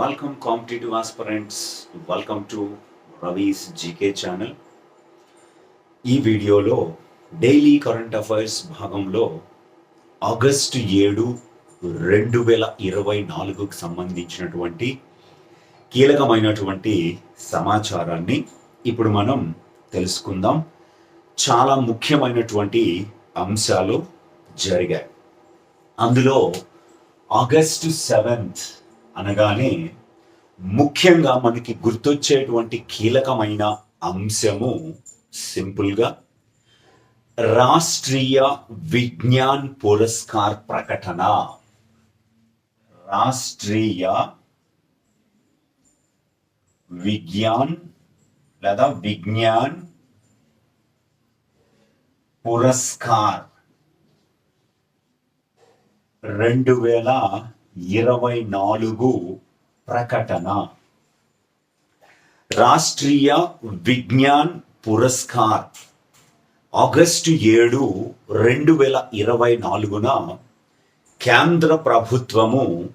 Welcome competitive aspirants welcome to Ravi's GK channel ఈ వీడియోలో daily current affairs భాగంలో August ఏడు రెండు వేల ఇరవై నాలుగుకు సంబంధించినటువంటి కీలకమైనటువంటి సమాచారాన్ని ఇప్పుడు మనం తెలుసుకుందాం. చాలా ముఖ్యమైనటువంటి అంశాలు జరిగాయి. అందులో ఆగస్టు సెవెంత్ అనగానే ముఖ్యంగా మనకి గుర్తొచ్చేటువంటి కీలకమైన అంశము సింపుల్గా రాష్ట్రీయ విజ్ఞాన్ పురస్కార్ ప్రకటన. రాష్ట్రీయ విజ్ఞాన్ లేదా విజ్ఞాన్ పురస్కార్. రెండు వేల ఇరవై నాలుగు ప్రకటన. రాష్ట్రీయ విజ్ఞాన్ పురస్కార్. ఆగస్టు ఏడు రెండు వేల ఇరవై నాలుగున కేంద్ర ప్రభుత్వము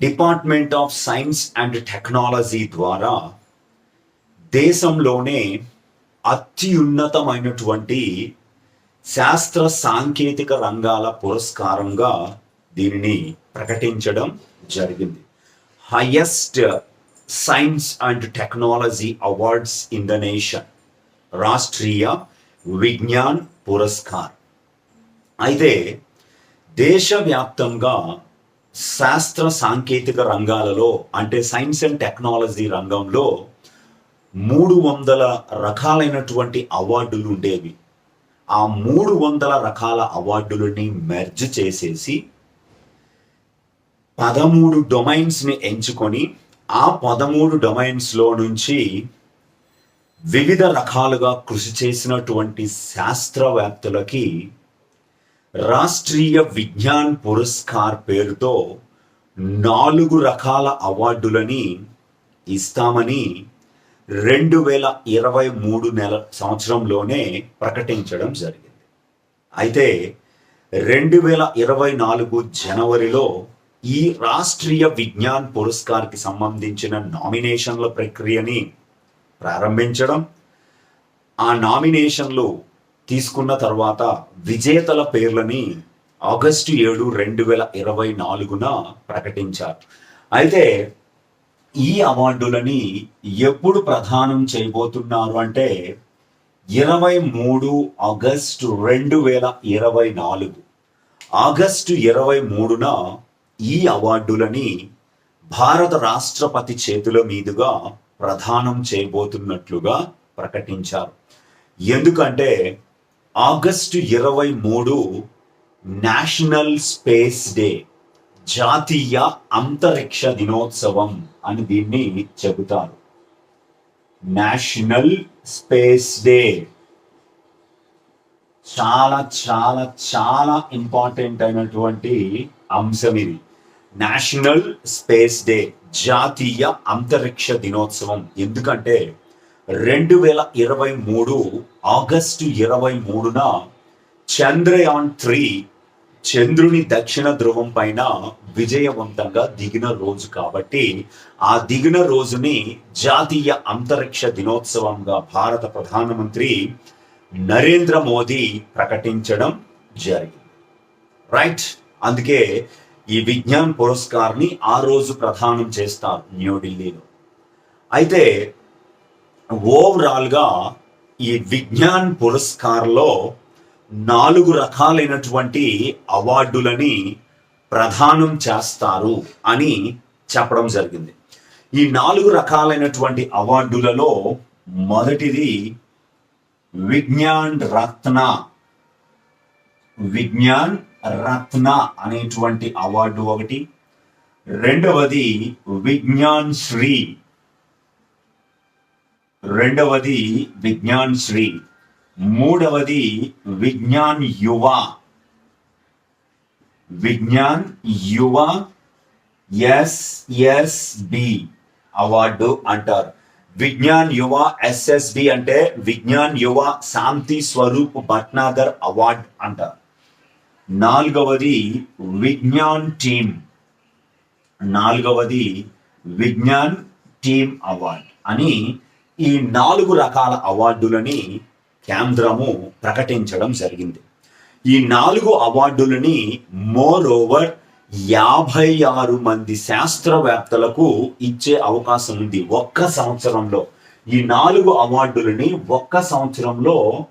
department of science and technology ద్వారా దేశంలోనే అత్యున్నతమైనటువంటి శాస్త్ర సాంకేతిక రంగాల పురస్కారంగా దీనిని ప్రకటించడం జరిగింది. Highest science and technology awards in the nation Rashtriya Vigyan Puraskar. అయితే దేశవ్యాప్తంగా శాస్త్ర సాంకేతిక రంగాలలో అంటే సైన్స్ అండ్ టెక్నాలజీ రంగంలో మూడు వందల రకాలైనటువంటి అవార్డులు ఉండేవి. ఆ మూడు వందల రకాల అవార్డులని మెర్జ్ చేసేసి పదమూడు డొమైన్స్ని ఎంచుకొని ఆ పదమూడు డొమైన్స్లో నుంచి వివిధ రకాలుగా కృషి చేసినటువంటి శాస్త్రవేత్తలకి రాష్ట్రీయ విజ్ఞాన్ పురస్కార్ పేరుతో నాలుగు రకాల అవార్డులని ఇస్తామని రెండు వేల ఇరవై మూడు నెల సంవత్సరంలోనే ప్రకటించడం జరిగింది. అయితే రెండు వేల ఇరవై నాలుగు జనవరిలో ఈ రాష్ట్రీయ విజ్ఞాన్ పురస్కార్కి సంబంధించిన నామినేషన్ల ప్రక్రియని ప్రారంభించడం ఆ నామినేషన్లు తీసుకున్న తర్వాత విజేతల పేర్లని ఆగస్టు ఏడు రెండు వేల ఇరవై నాలుగున ప్రకటించారు. అయితే ఈ అవార్డులని ఎప్పుడు ప్రధానం చేయబోతున్నారు అంటే ఇరవై మూడు ఆగస్టు రెండు వేల ఇరవై నాలుగు. ఆగస్టు ఇరవై మూడున ఈ అవార్డులని భారత రాష్ట్రపతి చేతుల మీదుగా ప్రదానం చేయబోతున్నట్లుగా ప్రకటించారు. ఎందుకంటే ఆగస్టు ఇరవై మూడు నేషనల్ స్పేస్ డే జాతీయ అంతరిక్ష దినోత్సవం అని దీన్ని చెబుతారు. నేషనల్ స్పేస్ డే చాలా చాలా చాలా ఇంపార్టెంట్ అయినటువంటి అంశం ఇది. నేషనల్ స్పేస్ డే జాతీయ అంతరిక్ష దినోత్సవం. ఎందుకంటే రెండు వేల ఇరవై మూడు ఆగస్టు ఇరవై మూడున చంద్రయాన్ త్రీ చంద్రుని దక్షిణ ధ్రువం పైన విజయవంతంగా దిగిన రోజు కాబట్టి ఆ దిగిన రోజుని జాతీయ అంతరిక్ష దినోత్సవంగా భారత ప్రధానమంత్రి నరేంద్ర మోదీ ప్రకటించడం జరిగింది. రైట్ అందుకే ఈ విజ్ఞాన్ పురస్కార్ని ఆ రోజు ప్రదానం చేస్తారు న్యూఢిల్లీలో. అయితే ఓవరాల్గా ఈ విజ్ఞాన్ పురస్కార్లో నాలుగు రకాలైనటువంటి అవార్డులని ప్రదానం చేస్తారు అని చెప్పడం జరిగింది. ఈ నాలుగు రకాలైనటువంటి అవార్డులలో మొదటిది విజ్ఞాన్ రత్న. విజ్ఞాన్ రత్న అనేటువంటి అవార్డు ఒకటి. రెండవది విజ్ఞాన్ శ్రీ. రెండవది విజ్ఞాన్ శ్రీ. మూడవది విజ్ఞాన్ యువ. విజ్ఞాన్ యువ ఎస్ఎస్బి అవార్డు అంటారు. విజ్ఞాన్ యువ ఎస్ఎస్బి అంటే విజ్ఞాన్ యువ శాంతి స్వరూప్ భట్నాగర్ అవార్డ్ అంటారు. నాలుగవది విజ్ఞాన్ టీమ్. నాలుగవది విజ్ఞాన్ టీమ్ అవార్డ్ అని ఈ నాలుగు రకాల అవార్డులని కేంద్రము ప్రకటించడం జరిగింది. ఈ నాలుగు అవార్డులని మోర్ ఓవర్ యాభై ఆరు మంది శాస్త్రవేత్తలకు ఇచ్చే అవకాశం ఉంది. ఒక్క సంవత్సరంలో ఈ నాలుగు అవార్డులని ఒక్క సంవత్సరంలో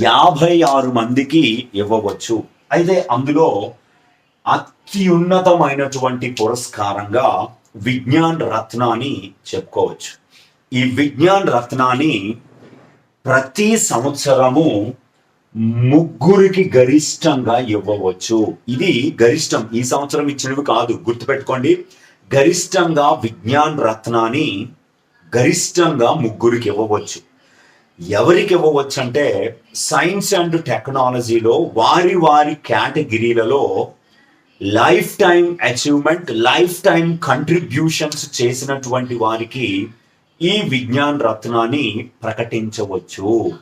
యాభై ఆరు మందికి ఇవ్వవచ్చు. అయితే అందులో అత్యున్నతమైనటువంటి పురస్కారంగా విజ్ఞాన్ రత్నాన్ని చెప్పుకోవచ్చు. ఈ విజ్ఞాన్ రత్నాన్ని ప్రతి సంవత్సరము ముగ్గురికి గరిష్టంగా ఇవ్వవచ్చు. ఇది గరిష్టం. ఈ సంవత్సరం ఇచ్చినవి కాదు. గుర్తుపెట్టుకోండి. గరిష్టంగా విజ్ఞాన్ రత్నాన్ని గరిష్టంగా ముగ్గురికి ఇవ్వవచ్చు. ఎవరికి ఇవ్వవచ్చు అంటే సైన్స్ అండ్ టెక్నాలజీలో వారి వారి కేటగిరీలలో lifetime achievement lifetime contributions చేసినటువంటి వారికి ఈ విజ్ఞాన్ రత్నాన్ని ప్రకటించవచ్చు.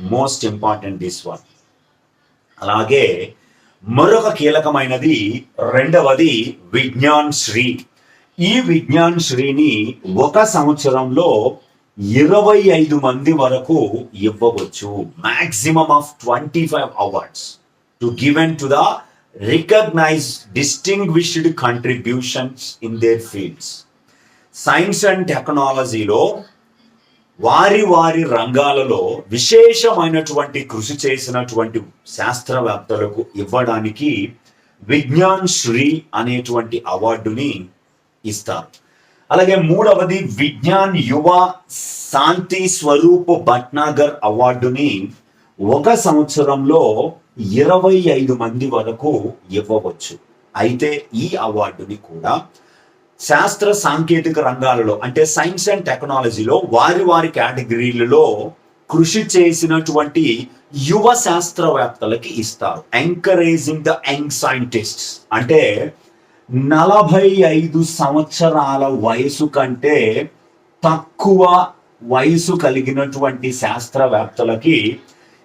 Most important this one. అలాగే మరొక కీలకమైనది రెండవది విజ్ఞాన్ శ్రీ. ఈ విజ్ఞాన్ శ్రీని ఒక సంవత్సరంలో ఇరవై ఐదు మంది వరకు ఇవ్వవచ్చు. Maximum of twenty five awards to given to the recognise distinguished contributions in their fields science and టెక్నాలజీలో వారి వారి రంగాలలో విశేషమైనటువంటి కృషి చేసినటువంటి శాస్త్రవేత్తలకు ఇవ్వడానికి విజ్ఞాన్ శ్రీ అనేటువంటి అవార్డుని ఇస్తారు. అలాగే మూడవది విజ్ఞాన్ యువ శాంతి స్వరూప్ భట్నాగర్ అవార్డుని ఒక సంవత్సరంలో ఇరవై ఐదు మంది వరకు ఇవ్వవచ్చు. అయితే ఈ అవార్డుని కూడా శాస్త్ర సాంకేతిక రంగాలలో అంటే సైన్స్ అండ్ టెక్నాలజీలో వారి వారి కేటగిరీలలో కృషి చేసినటువంటి యువ శాస్త్రవేత్తలకి ఇస్తారు. ఎంకరేజింగ్ ద యంగ్ సైంటిస్ట్స్ అంటే నలభై ఐదు సంవత్సరాల వయసు కంటే తక్కువ వయసు కలిగినటువంటి శాస్త్రవేత్తలకి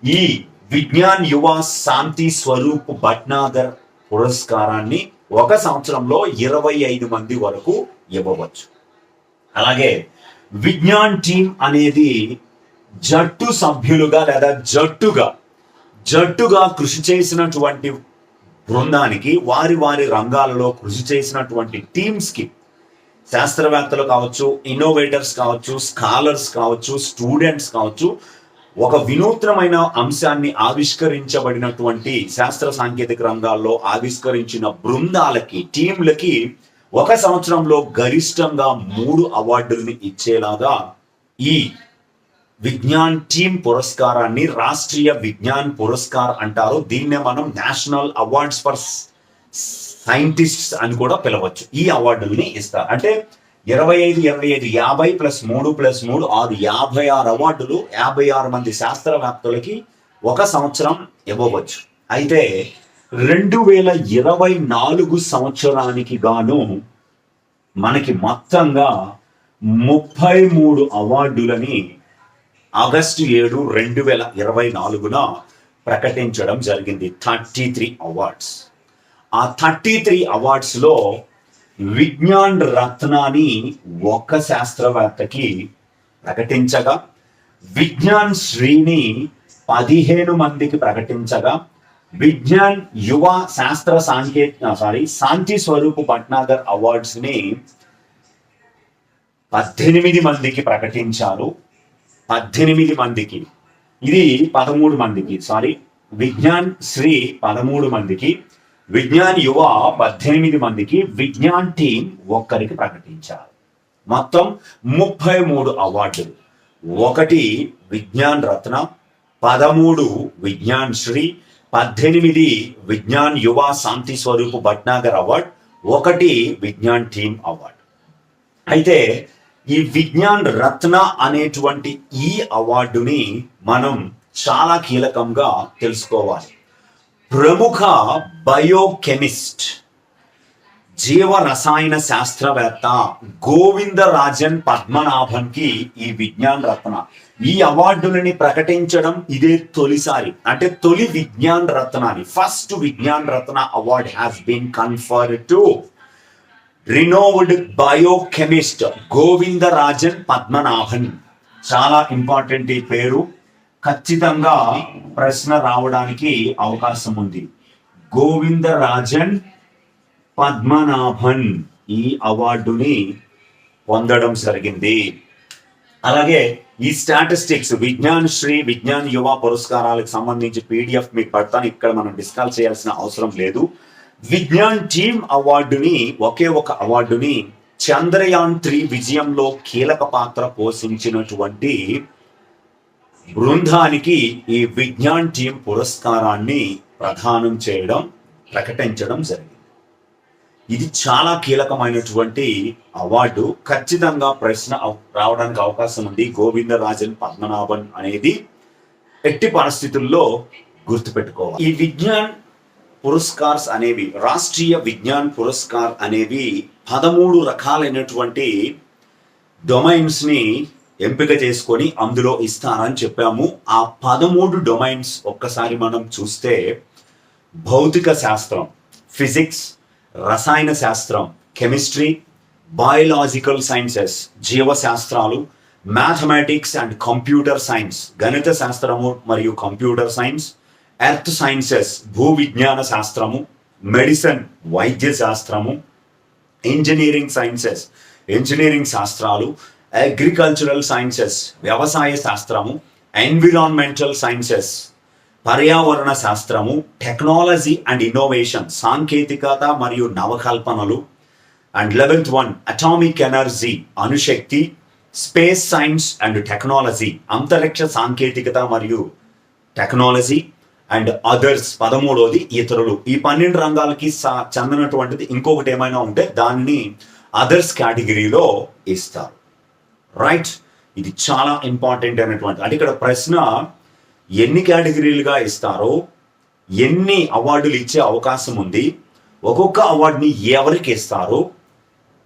ఈ విజ్ఞాన్ యువ శాంతి స్వరూప్ భట్నాగర్ పురస్కారాన్ని ఒక సంవత్సరంలో ఇరవై ఐదు మంది వరకు ఇవ్వవచ్చు. అలాగే విజ్ఞాన్ టీం అనేది జట్టు సభ్యులుగా లేదా జట్టుగా జట్టుగా కృషి చేసినటువంటి బృందానికి వారి వారి రంగాలలో కృషి చేసినటువంటి టీమ్స్కి శాస్త్రవేత్తలు కావచ్చు ఇన్నోవేటర్స్ కావచ్చు స్కాలర్స్ కావచ్చు స్టూడెంట్స్ కావచ్చు ఒక వినూత్నమైన అంశాన్ని ఆవిష్కరించబడినటువంటి శాస్త్ర సాంకేతిక రంగాల్లో ఆవిష్కరించిన బృందాలకి టీంలకి ఒక సంవత్సరంలో గరిష్టంగా మూడు అవార్డుల్ని ఇచ్చేలాగా ఈ విజ్ఞాన్ టీమ్ పురస్కారాన్ని రాష్ట్రీయ విజ్ఞాన్ పురస్కార్ అంటారు. దీన్నే మనం నేషనల్ అవార్డ్స్ ఫర్ సైంటిస్ట్స్ అని కూడా పిలవచ్చు. ఈ అవార్డుల్ని ఇస్తారు. అంటే ఇరవై ఐదు ఇరవై ఐదు యాభై ప్లస్ మూడు ప్లస్ మూడు ఆరు యాభై ఆరు అవార్డులు యాభై ఆరు మంది శాస్త్రవేత్తలకి ఒక సంవత్సరం ఇవ్వవచ్చు. అయితే రెండు వేల ఇరవై నాలుగు సంవత్సరానికి గాను మనకి మొత్తంగా ముప్పై మూడు అవార్డులని ఆగస్టు ఏడు రెండు వేల ఇరవై నాలుగున ప్రకటించడం జరిగింది. Thirty three awards. ఆ థర్టీ త్రీ అవార్డ్స్లో విజ్ఞాన్ రత్నాన్ని ఒక్క శాస్త్రవేత్తకి ప్రకటించగా విజ్ఞాన్ శ్రీని పదిహేను మందికి ప్రకటించగా విజ్ఞాన్ యువ శాస్త్ర సాంకేతిక సారీ శాంతి స్వరూప్ భట్నాగర్ అవార్డ్స్ని పద్దెనిమిది మందికి ప్రకటించారు. పద్దెనిమిది మందికి. ఇది పదమూడు మందికి. సారీ విజ్ఞాన్ శ్రీ పదమూడు మందికి. విజ్ఞాన్ యువ పద్దెనిమిది మందికి. విజ్ఞాన్ టీం ఒక్కరికి ప్రకటించారు. మొత్తం ముప్పై మూడు అవార్డులు. ఒకటి విజ్ఞాన్ రత్న పదమూడు విజ్ఞాన్ శ్రీ పద్దెనిమిది విజ్ఞాన్ యువ శాంతి స్వరూప్ భట్నాగర్ అవార్డ్ ఒకటి విజ్ఞాన్ టీమ్ అవార్డ్. అయితే ఈ విజ్ఞాన్ రత్న అనేటువంటి ఈ అవార్డుని మనం చాలా కీలకంగా తెలుసుకోవాలి. ప్రముఖ బయోకెమిస్ట్ జీవ రసాయన శాస్త్రవేత్త గోవిందరాజన్ పద్మనాభన్కి ఈ విజ్ఞాన్ రత్న. ఈ అవార్డులని ప్రకటించడం ఇదే తొలిసారి. అంటే తొలి విజ్ఞాన్ రత్నాన్ని first Vigyan Ratna award has been conferred to renowned biochemist Govindarajan Padmanabhan చాలా ఇంపార్టెంట్ ఈ పేరు. ఖచ్చితంగా ప్రశ్న రావడానికి అవకాశం ఉంది. గోవిందరాజన్ పద్మనాభన్ ఈ అవార్డుని పొందడం జరిగింది. అలాగే ఈ స్టాటిస్టిక్స్ విజ్ఞాన్ శ్రీ విజ్ఞాన్ యువ పురస్కారాలకు సంబంధించి పీడిఎఫ్ మీకు పడతాను ఇక్కడ మనం డిస్కస్ చేయాల్సిన అవసరం లేదు. విజ్ఞాన్ టీమ్ అవార్డుని ఒకే ఒక అవార్డుని చంద్రయాన్ త్రీ విజయంలో కీలక పాత్ర పోషించినటువంటి బృందానికి ఈ విజ్ఞాన్ టీం పురస్కారాన్ని ప్రదానం చేయడం ప్రకటించడం జరిగింది. ఇది చాలా కీలకమైనటువంటి అవార్డు. ఖచ్చితంగా ప్రశ్న రావడానికి అవకాశం ఉంది. గోవిందరాజన్ పద్మనాభన్ అనేది ఎట్టి పరిస్థితుల్లో గుర్తుపెట్టుకోవాలి. ఈ విజ్ఞాన్ పురస్కార్స్ అనేవి రాష్ట్రీయ విజ్ఞాన్ పురస్కార్ అనేవి పదమూడు రకాలైనటువంటి డొమైన్స్ని ఎంపిక చేసుకొని అందులో ఇస్తారని చెప్పాము. ఆ పదమూడు డొమైన్స్ ఒక్కసారి మనం చూస్తే భౌతిక శాస్త్రం ఫిజిక్స్ రసాయన శాస్త్రం కెమిస్ట్రీ బయోలాజికల్ సైన్సెస్ జీవశాస్త్రాలు మ్యాథమెటిక్స్ అండ్ కంప్యూటర్ సైన్స్ గణిత శాస్త్రము మరియు కంప్యూటర్ సైన్స్ ఎర్త్ సైన్సెస్ భూ విజ్ఞాన శాస్త్రము మెడిసిన్ వైద్య శాస్త్రము ఇంజనీరింగ్ సైన్సెస్ ఇంజనీరింగ్ శాస్త్రాలు అగ్రికల్చరల్ సైన్సెస్ వ్యవసాయ శాస్త్రము ఎన్విరాన్మెంటల్ సైన్సెస్ పర్యావరణ శాస్త్రము టెక్నాలజీ అండ్ ఇన్నోవేషన్ సాంకేతికత మరియు నవకల్పనలు. And eleventh one atomic energy అణుశక్తి space science and technology అంతరిక్ష సాంకేతికత మరియు టెక్నాలజీ అండ్ అదర్స్ పదమూడోది ఇతరులు. ఈ పన్నెండు రంగాలకి సా- చెందినటువంటిది ఇంకొకటి ఏమైనా ఉంటే దాన్ని అదర్స్ కేటగిరీలో ఇస్తారు. రైట్? ఇది చాలా ఇంపార్టెంట్ అయినటువంటి అంటే ఇక్కడ ప్రశ్న ఎన్ని కేటగిరీలుగా ఇస్తారో ఎన్ని అవార్డులు ఇచ్చే అవకాశం ఉంది ఒక్కొక్క అవార్డుని ఎవరికి ఇస్తారు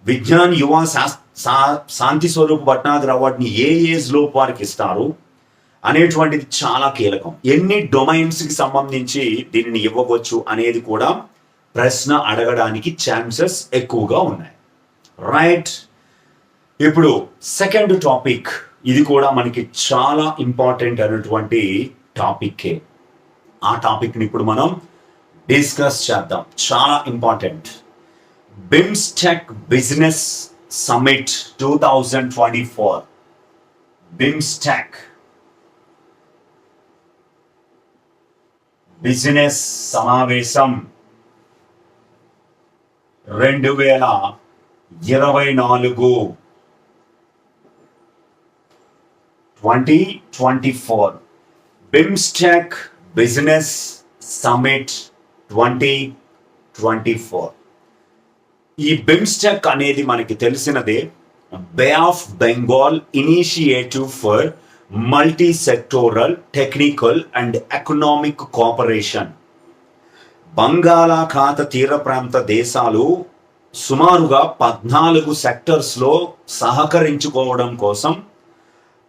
విజ్ఞాన్ యువ శాస్- సా- శాంతి స్వరూప్ భట్నాగర్ అవార్డుని ఏ ఏజ్లో వారికి ఇస్తారు అనేటువంటిది చాలా కీలకం. ఎన్ని డొమైన్స్కి సంబంధించి దీనిని ఇవ్వవచ్చు అనేది కూడా ప్రశ్న అడగడానికి ఛాన్సెస్ ఎక్కువగా ఉన్నాయి. రైట్. ఇప్పుడు సెకండ్ టాపిక్. ఇది కూడా మనకి చాలా ఇంపార్టెంట్ అయినటువంటి టాపిక్కే. ఆ టాపిక్ని ఇప్పుడు మనం డిస్కస్ చేద్దాం. చాలా important. BIMSTEC business summit two thousand twenty four. BIMSTEC business సమావేశం. రెండు వేల ఇరవై నాలుగు twenty twenty four. BIMSTEC business summit twenty twenty four. ఈ బిమ్స్టెక్ అనేది మనకి తెలిసినదే bay of Bengal initiative for multi sectoral technical and economic cooperation బంగాళాఖాత తీర ప్రాంత దేశాలు సుమారుగా పద్నాలుగు సెక్టర్స్లో సహకరించుకోవడం కోసం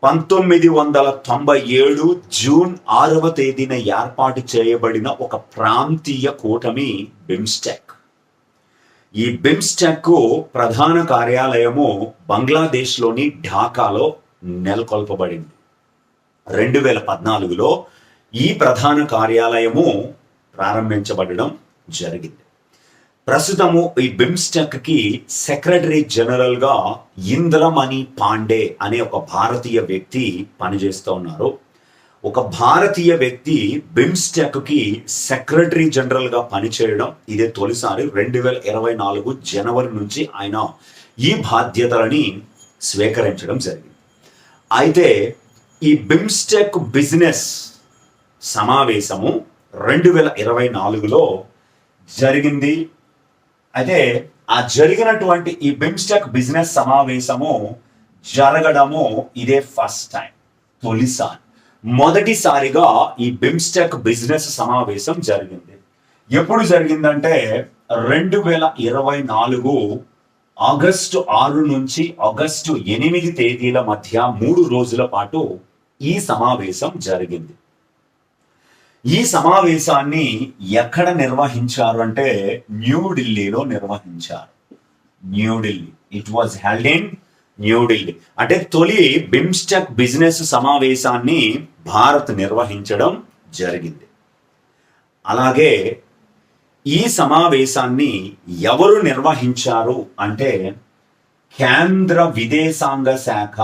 పంతొమ్మిది వందల తొంభై ఏడు జూన్ ఆరవ తేదీన ఏర్పాటు చేయబడిన ఒక ప్రాంతీయ కూటమి బిమ్స్టెక్. ఈ బిమ్స్టెక్ ప్రధాన కార్యాలయము బంగ్లాదేశ్లోని ఢాకాలో నెలకొల్పబడింది. రెండు వేల పద్నాలుగులో ఈ ప్రధాన కార్యాలయము ప్రారంభించబడడం జరిగింది. ప్రస్తుతము ఈ బిమ్స్టెక్కి సెక్రటరీ జనరల్గా ఇంద్రమణి పాండే అనే ఒక భారతీయ వ్యక్తి పనిచేస్తూ ఉన్నారు. ఒక భారతీయ వ్యక్తి బిమ్స్టెక్కి సెక్రటరీ జనరల్గా పనిచేయడం ఇదే తొలిసారి రెండు వేల ఇరవై నాలుగు జనవరి నుంచి ఆయన ఈ బాధ్యతలని స్వీకరించడం జరిగింది. అయితే ఈ బిమ్స్టెక్ బిజినెస్ సమావేశము రెండు వేల ఇరవై నాలుగులో జరిగింది. అయితే ఆ జరిగినటువంటి ఈ బిమ్స్టెక్ బిజినెస్ సమావేశము జరగడము ఇదే ఫస్ట్ టైం తొలిసారి. మొదటిసారిగా ఈ బిమ్స్టెక్ బిజినెస్ సమావేశం జరిగింది. ఎప్పుడు జరిగిందంటే రెండు వేల ఇరవై నాలుగు ఆగస్టు ఆరు నుంచి ఆగస్టు ఎనిమిది తేదీల మధ్య మూడు రోజుల పాటు ఈ సమావేశం జరిగింది. ఈ సమావేశాన్ని ఎక్కడ నిర్వహించారు అంటే న్యూఢిల్లీలో నిర్వహించారు. New Delhi it was held in New Delhi అంటే తొలి బిమ్స్టెక్ బిజినెస్ సమావేశాన్ని భారత్ నిర్వహించడం జరిగింది. అలాగే ఈ సమావేశాన్ని ఎవరు నిర్వహించారు అంటే కేంద్ర విదేశాంగ శాఖ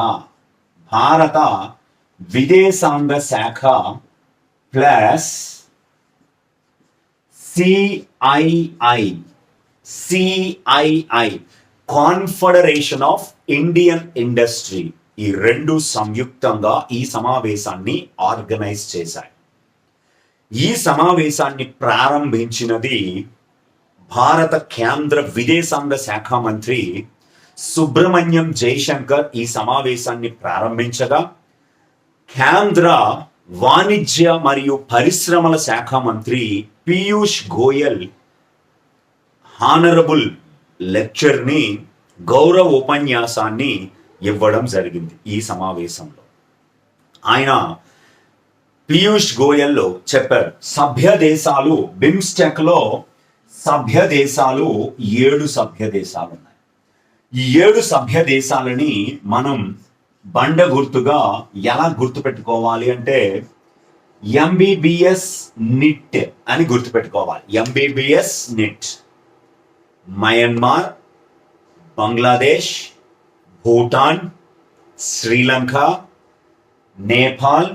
భారత విదేశాంగ శాఖ plus CII CII confederation of Indian industry ఈ రెండు సంయుక్తంగా ఈ సమావేశాన్ని ఆర్గనైజ్ చేశాయి. ఈ సమావేశాన్ని ప్రారంభించినది భారత కేంద్ర విదేశాంగ శాఖ మంత్రి సుబ్రహ్మణ్యం జైశంకర్ ఈ సమావేశాన్ని ప్రారంభించగా కేంద్ర వాణిజ్య మరియు పరిశ్రమల శాఖ మంత్రి పీయూష్ గోయల్ హానరబుల్ లెక్చర్ని గౌరవ ఉపన్యాసాన్ని ఇవ్వడం జరిగింది ఈ సమావేశంలో. ఆయన పీయూష్ గోయల్ చెప్పారు సభ్య దేశాలు బిమ్స్టెక్లో సభ్య దేశాలు ఏడు సభ్య దేశాలు ఉన్నాయి. ఈ ఏడు సభ్య దేశాలని మనం బండ గుర్తుగా ఎలా గుర్తుపెట్టుకోవాలి అంటే ఎంబీబీఎస్ నిట్ అని గుర్తుపెట్టుకోవాలి. MBBS NIT Myanmar Bangladesh Bhutan Sri Lanka Nepal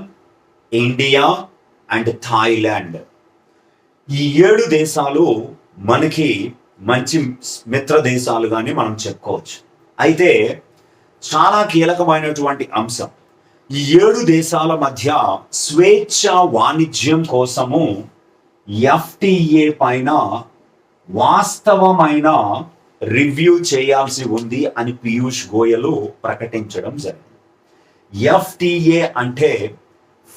India and Thailand ఈ ఏడు దేశాలు మనకి మంచి మిత్ర దేశాలుగానే మనం చెప్పుకోవచ్చు. అయితే చాలా కీలకమైనటువంటి అంశం. ఈ ఏడు దేశాల మధ్య స్వేచ్ఛ వాణిజ్యం కోసము ఎఫ్టిఏ పైన వాస్తవమైన రివ్యూ చేయాల్సి ఉంది అని పీయూష్ గోయలు ప్రకటించడం జరిగింది. ఎఫ్టిఏ అంటే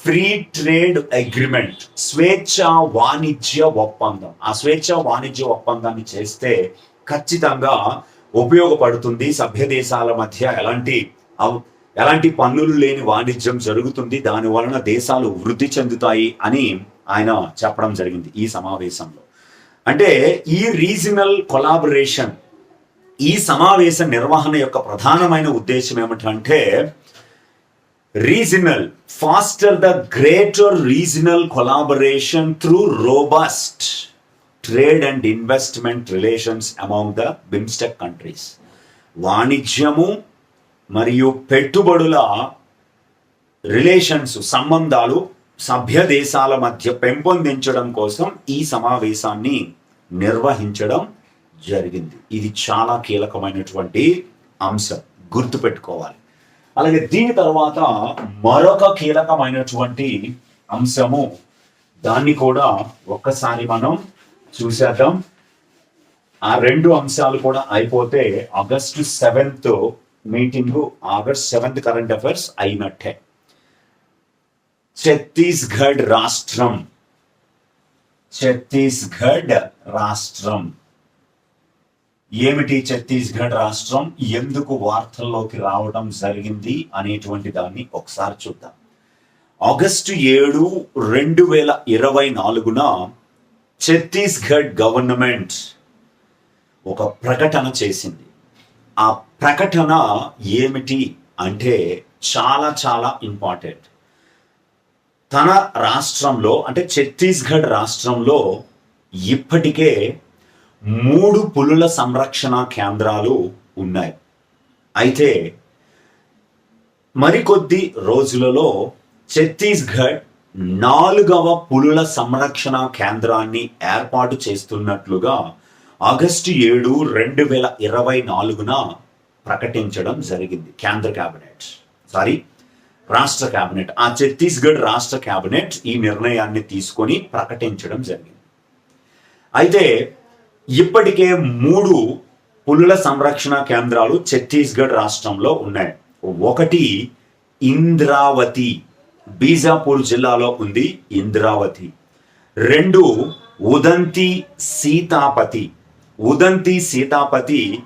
ఫ్రీ ట్రేడ్ అగ్రిమెంట్ స్వేచ్ఛ వాణిజ్య ఒప్పందం. ఆ స్వేచ్ఛ వాణిజ్య ఒప్పందాన్ని చేస్తే ఖచ్చితంగా ఉపయోగపడుతుంది సభ్య దేశాల మధ్య. ఎలాంటి అవ్- ఎలాంటి పన్నులు లేని వాణిజ్యం జరుగుతుంది. దాని వలన దేశాలు వృద్ధి చెందుతాయి అని ఆయన చెప్పడం జరిగింది ఈ సమావేశంలో. అంటే ఈ రీజనల్ కొలాబరేషన్ ఈ సమావేశ నిర్వహణ యొక్క ప్రధానమైన ఉద్దేశం ఏమిటంటే regional foster the greater regional collaboration through robust. Trade and investment relations among the BIMSTEC countries. వాణిజ్యము మరియు పెట్టుబడుల రిలేషన్స్ సంబంధాలు సభ్య దేశాల మధ్య పెంపొందించడం కోసం ఈ సమావేశాన్ని నిర్వహించడం జరిగింది. ఇది చాలా కీలకమైనటువంటి అంశం. గుర్తుపెట్టుకోవాలి. అలాగే దీని తర్వాత మరొక కీలకమైనటువంటి అంశము. దాన్ని కూడా ఒక్కసారి మనం చూసేద్దాం. ఆ రెండు అంశాలు కూడా అయిపోతే August seventh meeting August seventh current affairs అయినట్టే. ఛత్తీస్గఢ్ రాష్ట్రం. ఛత్తీస్గఢ్ రాష్ట్రం. ఏమిటి ఛత్తీస్గఢ్ రాష్ట్రం? ఎందుకు వార్తల్లోకి రావడం జరిగింది అనేటువంటి దాన్ని ఒకసారి చూద్దాం. ఆగస్టు ఏడు రెండు వేల ఇరవై నాలుగున ఛత్తీస్గఢ్ గవర్నమెంట్ ఒక ప్రకటన చేసింది. ఆ ప్రకటన ఏమిటి అంటే చాలా చాలా ఇంపార్టెంట్. తన రాష్ట్రంలో అంటే ఛత్తీస్గఢ్ రాష్ట్రంలో ఇప్పటికే మూడు పులుల సంరక్షణ కేంద్రాలు ఉన్నాయి. అయితే మరికొద్ది రోజులలో ఛత్తీస్గఢ్ నాలుగవ పులుల సంరక్షణ కేంద్రాన్ని ఏర్పాటు చేస్తున్నట్లుగా ఆగస్టు ఏడు రెండు వేల ఇరవై నాలుగున ప్రకటించడం జరిగింది. కేంద్ర కేబినెట్ సారీ రాష్ట్ర కేబినెట్ ఆ ఛత్తీస్గఢ్ రాష్ట్ర కేబినెట్ ఈ నిర్ణయాన్ని తీసుకొని ప్రకటించడం జరిగింది. అయితే ఇప్పటికే మూడు పులుల సంరక్షణ కేంద్రాలు ఛత్తీస్గఢ్ రాష్ట్రంలో ఉన్నాయి. ఒకటి ఇంద్రావతి బీజాపూర్ జిల్లాలో ఉంది ఇంద్రావతి. రెండు ఉదంతి సీతాపతి. ఉదంతి సీతాపతి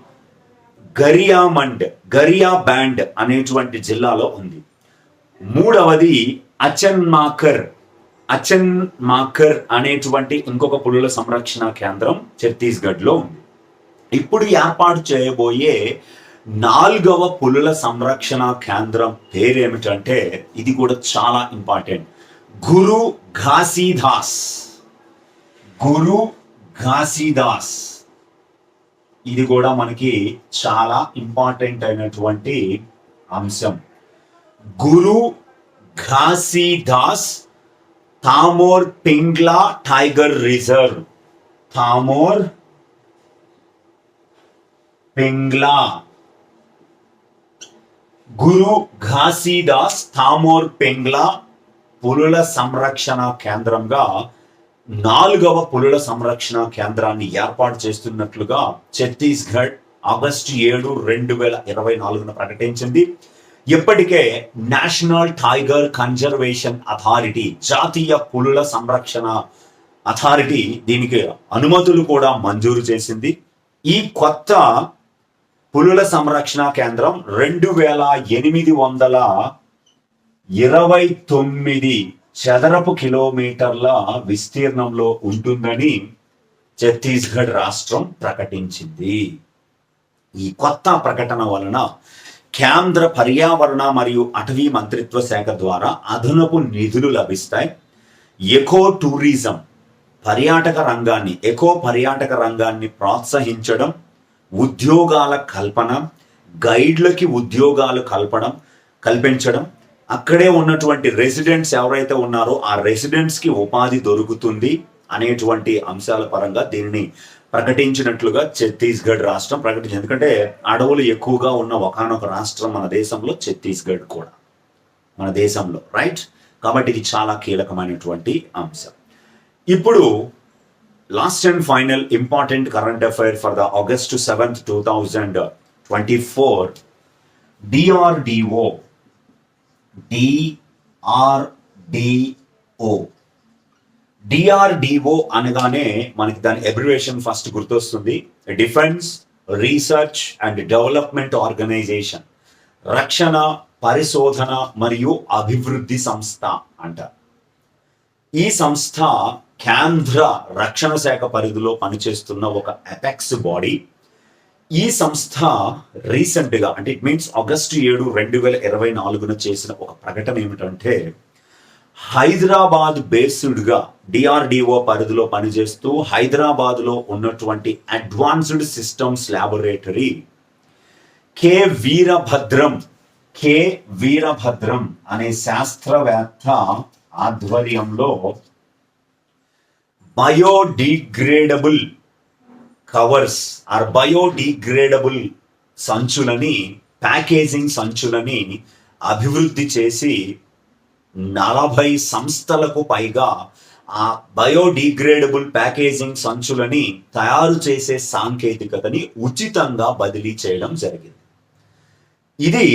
గరియామండ్ గరియా బ్యాండ్ అనేటువంటి జిల్లాలో ఉంది. మూడవది అచన్మాకర్. అచన్ మాకర్ అనేటువంటి ఇంకొక పులుల సంరక్షణ కేంద్రం ఛత్తీస్గఢ్లో ఉంది. ఇప్పుడు ఏర్పాటు చేయబోయే నాలుగవ పులుల సంరక్షణ కేంద్రం పేరేమిటంటే ఇది కూడా చాలా ఇంపార్టెంట్. గురు ఘాసీదాస్. గురు ఘాసీదాస్. ఇది కూడా మనకి చాలా ఇంపార్టెంట్ అయినటువంటి అంశం. Guru Ghasidas Tamor Pingla tiger reserve. థామోర్ Pingla. Guru Ghasidas Tamor పెంగ్లా పులుల సంరక్షణ కేంద్రంగా నాలుగవ పులుల సంరక్షణ కేంద్రాన్ని ఏర్పాటు చేస్తున్నట్లుగా ఛత్తీస్గఢ్ ఆగస్టు ఏడు రెండు వేల ఇరవై నాలుగున ప్రకటించింది. ఇప్పటికే నేషనల్ టైగర్ కన్జర్వేషన్ అథారిటీ జాతీయ పులుల సంరక్షణ అథారిటీ దీనికి అనుమతులు కూడా మంజూరు చేసింది. ఈ కొత్త పులుల సంరక్షణ కేంద్రం రెండు వేల ఎనిమిది వందల ఇరవై తొమ్మిది చదరపు కిలోమీటర్ల విస్తీర్ణంలో ఉంటుందని ఛత్తీస్గఢ్ రాష్ట్రం ప్రకటించింది. ఈ కొత్త ప్రకటన వలన కేంద్ర పర్యావరణ మరియు అటవీ మంత్రిత్వ శాఖ ద్వారా అదనపు నిధులు లభిస్తాయి. ఎకో టూరిజం పర్యాటక రంగాన్ని ఎకో పర్యాటక రంగాన్ని ప్రోత్సహించడం ఉద్యోగాల కల్పన గైడ్లకి ఉద్యోగాలు కల్పడం కల్పించడం. అక్కడే ఉన్నటువంటి రెసిడెంట్స్ ఎవరైతే ఉన్నారో ఆ రెసిడెంట్స్కి ఉపాధి దొరుకుతుంది అనేటువంటి అంశాల పరంగా దీనిని ప్రకటించినట్లుగా ఛత్తీస్గఢ్ రాష్ట్రం ప్రకటించింది. ఎందుకంటే అడవులు ఎక్కువగా ఉన్న ఒకనొక రాష్ట్రం మన దేశంలో ఛత్తీస్గఢ్ కూడా. మన దేశంలో రైట్? కాబట్టి ఇది చాలా కీలకమైనటువంటి అంశం. ఇప్పుడు last and final important current affair for the August seventh two thousand twenty four DRDO DRDO DRDO అనగానే మనకి దాని అబ్రివేషన్ ఫస్ట్ గుర్తొస్తుంది. Defence research and development organisation రక్షణ పరిశోధన మరియు అభివృద్ధి సంస్థ అంట. ఈ సంస్థ కేంద్ర రక్షణ శాఖ పరిధిలో పనిచేస్తున్న ఒక అపెక్స్ బాడీ ఈ సంస్థ రీసెంట్గా అంటే ఇట్ మీన్స్ ఆగస్టు ఏడు రెండు వేల ఇరవై నాలుగున చేసిన ఒక ప్రకటన ఏమిటంటే హైదరాబాద్ బేస్డ్గా డిఆర్డిఓ పరిధిలో పనిచేస్తూ హైదరాబాద్లో ఉన్నటువంటి advanced systems laboratory K Veerabhadram K Veerabhadram అనే శాస్త్రవేత్త ఆధ్వర్యంలో బయోడిగ్రేడబుల్ కవర్స్ ఆర్ బయోడిగ్రేడబుల్ సంచులని ప్యాకేజింగ్ సంచులని అభివృద్ధి చేసి నలభై సంస్థలకు పైగా ఆ బయోడిగ్రేడబుల్ ప్యాకేజింగ్ సంచులని తయారు చేసే సాంకేతికతని ఉచితంగా బదిలీ చేయడం జరిగింది. ఇది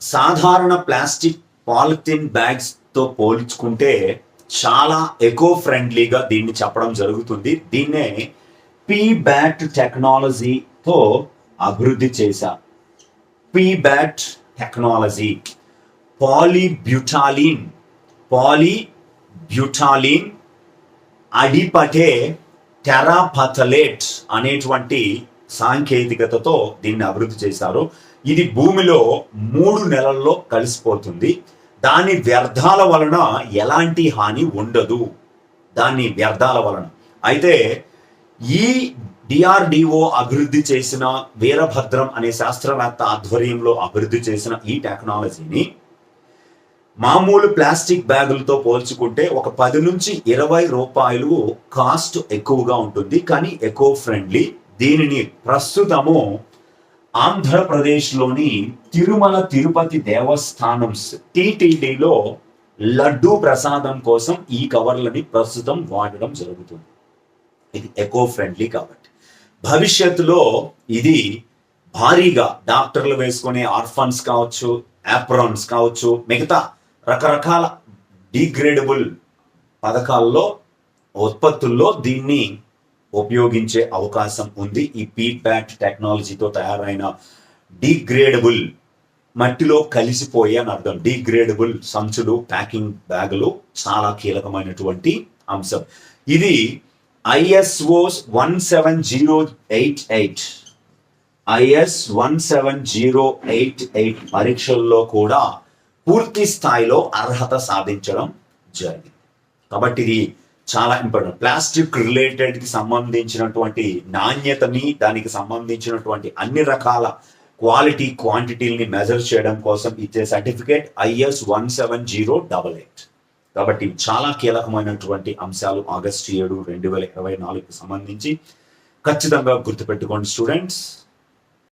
సాధారణ ప్లాస్టిక్ పాలిథిన్ బ్యాగ్స్తో పోల్చుకుంటే చాలా ఎకో ఫ్రెండ్లీగా దీన్ని చెప్పడం జరుగుతుంది. దీన్నే పీ బ్యాట్ టెక్నాలజీతో అభివృద్ధి చేశారు P bat technology polybutylene polybutylene adipate terephthalate అనేటువంటి సాంకేతికతతో దీన్ని అభివృద్ధి చేశారు. ఇది భూమిలో మూడు నెలల్లో కలిసిపోతుంది. దాని వ్యర్థాల వలన ఎలాంటి హాని ఉండదు. దాని వ్యర్థాల వలన. అయితే ఈ డిఆర్డిఓ అభివృద్ధి చేసిన వీరభద్రం అనే శాస్త్రవేత్త ఆధ్వర్యంలో అభివృద్ధి చేసిన ఈ టెక్నాలజీని మామూలు ప్లాస్టిక్ బ్యాగులతో పోల్చుకుంటే ఒక పది నుంచి ఇరవై రూపాయలు కాస్ట్ ఎక్కువగా ఉంటుంది. కానీ ఎకో ఫ్రెండ్లీ దీనిని ప్రస్తుతము ఆంధ్రప్రదేశ్లోని తిరుమల తిరుపతి దేవస్థానం టీటీడీలో లడ్డూ ప్రసాదం కోసం ఈ కవర్లని ప్రస్తుతం వాడడం జరుగుతుంది. ఇది ఎకో ఫ్రెండ్లీ కాబట్టి. భవిష్యత్తులో ఇది భారీగా డాక్టర్లు వేసుకునే ఆర్ఫన్స్ కావచ్చు యాప్రాన్స్ కావచ్చు మిగతా రకరకాల డిగ్రేడబుల్ పథకాల్లో ఉత్పత్తుల్లో దీన్ని ఉపయోగించే అవకాశం ఉంది. ఈ పీట్ టెక్నాలజీతో తయారైన డిగ్రేడబుల్ మట్టిలో కలిసిపోయే అని అర్థం. డీగ్రేడబుల్ సంచులు ప్యాకింగ్ బ్యాగులు చాలా కీలకమైనటువంటి అంశం. ఇది ISO one seven zero eight eight IS one seven zero eight eight పరీక్షల్లో కూడా పూర్తి స్థాయిలో అర్హత సాధించడం జరిగింది. కాబట్టి ఇది చాలా ఇంపార్టెంట్ ప్లాస్టిక్ రిలేటెడ్కి సంబంధించినటువంటి నాణ్యతని దానికి సంబంధించినటువంటి అన్ని రకాల క్వాలిటీ క్వాంటిటీని మెజర్ చేయడం కోసం ఇచ్చే certificate IS one seven zero double eight కాబట్టి చాలా కీలకమైనటువంటి అంశాలు ఆగస్టు ఏడు రెండు వేల ఇరవై నాలుగుకి సంబంధించి ఖచ్చితంగా గుర్తుపెట్టుకోండి స్టూడెంట్స్